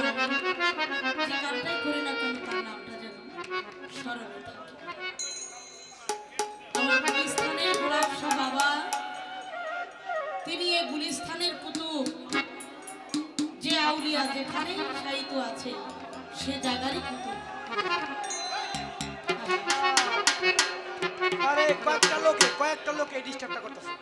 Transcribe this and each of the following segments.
যে গানটাই করি না কেন তার নামটা যেন স্মরণে থাকে। আমার গুলিস্তানের গোলাপ শাহ বাবা তিনি এ গুলিস্তানের কুতুব। যে আউলিয়া যেখানে সাহিত্য আছে, সে জায়গারই কুতুব। আরে কয়েকটা লোকে কয়েকটা লোকে ডিস্টার্বটা করতেছে।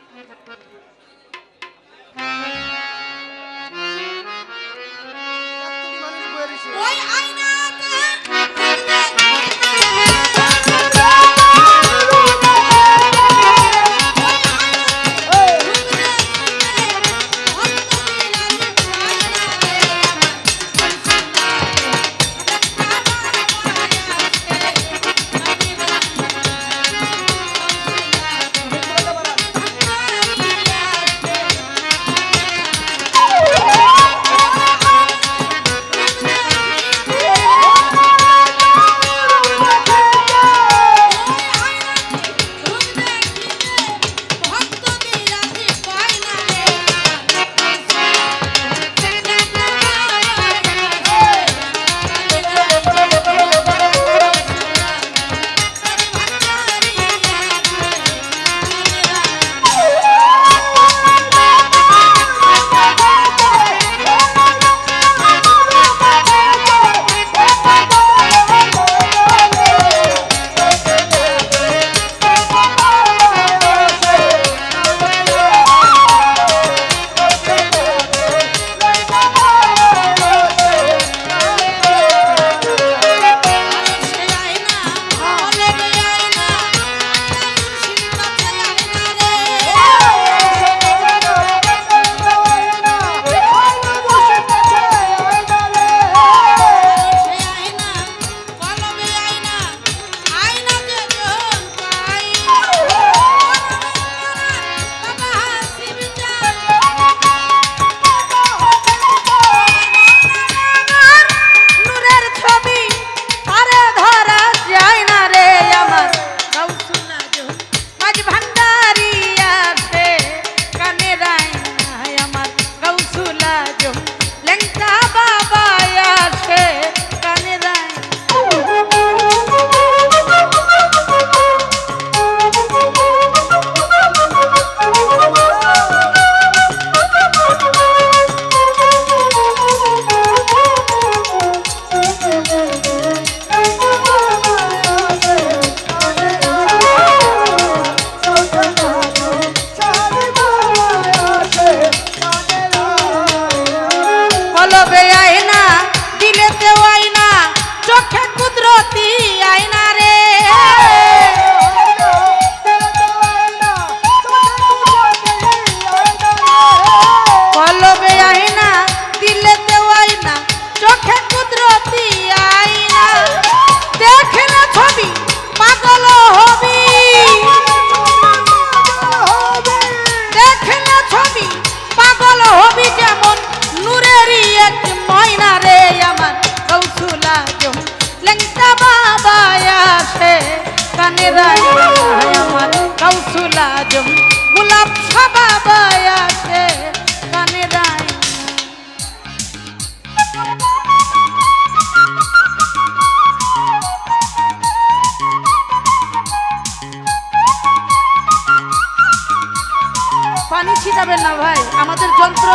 পানি ছিটাবেন না ভাই আমাদের যন্ত্র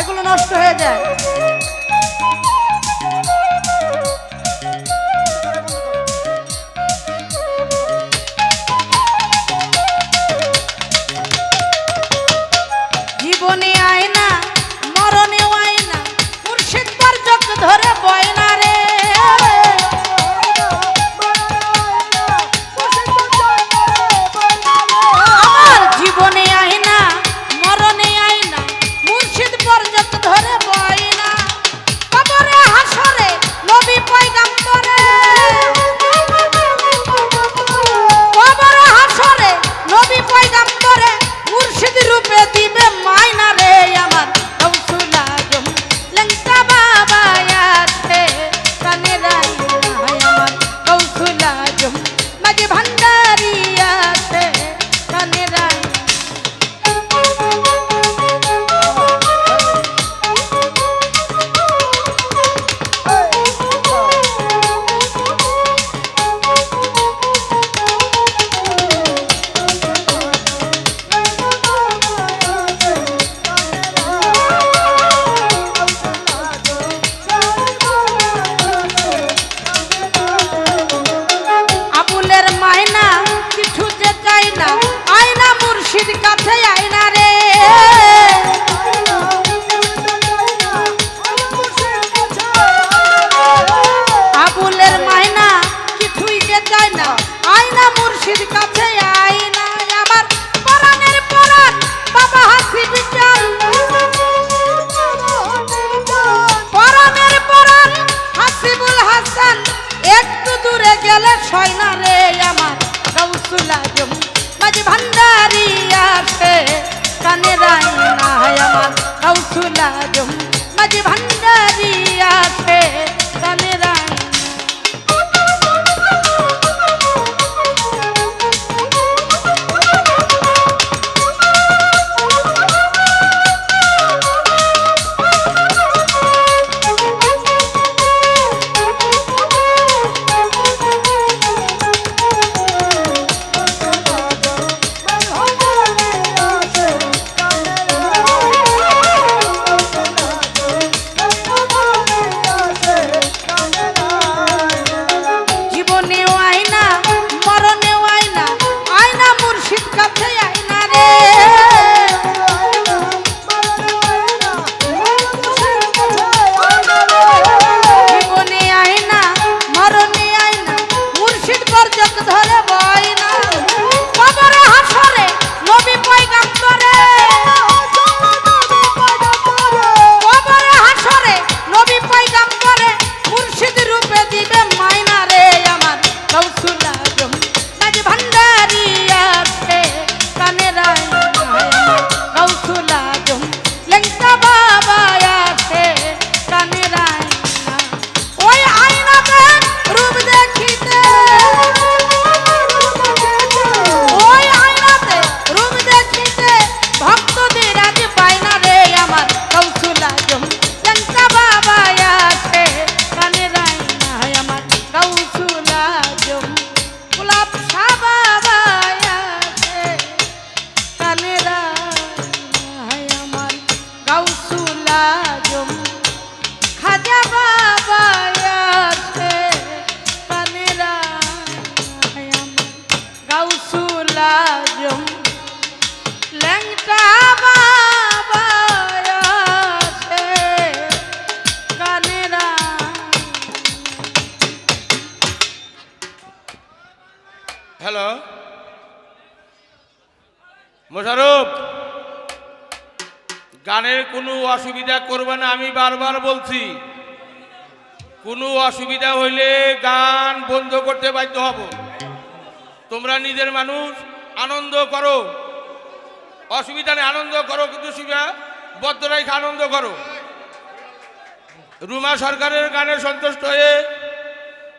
এগুলো নষ্ট হয়ে যায়। আজম মাঝে ভান্ডারি আসে কানে রায় না আমার হাউসুল আজম মাঝে ভান্ডারি হ্যালো? মোশারফ গানের কোনো অসুবিধা করবে না, আমি বারবার বলছি। কোনো অসুবিধা হইলে গান বন্ধ করতে বাধ্য হব। তোমরা নিজের মানুষ, আনন্দ করো। অসুবিধা নেই, আনন্দ করো, কিন্তু শিবা বদ্রাইখ আনন্দ করো। রুমা সরকারের গানে সন্তুষ্ট হয়ে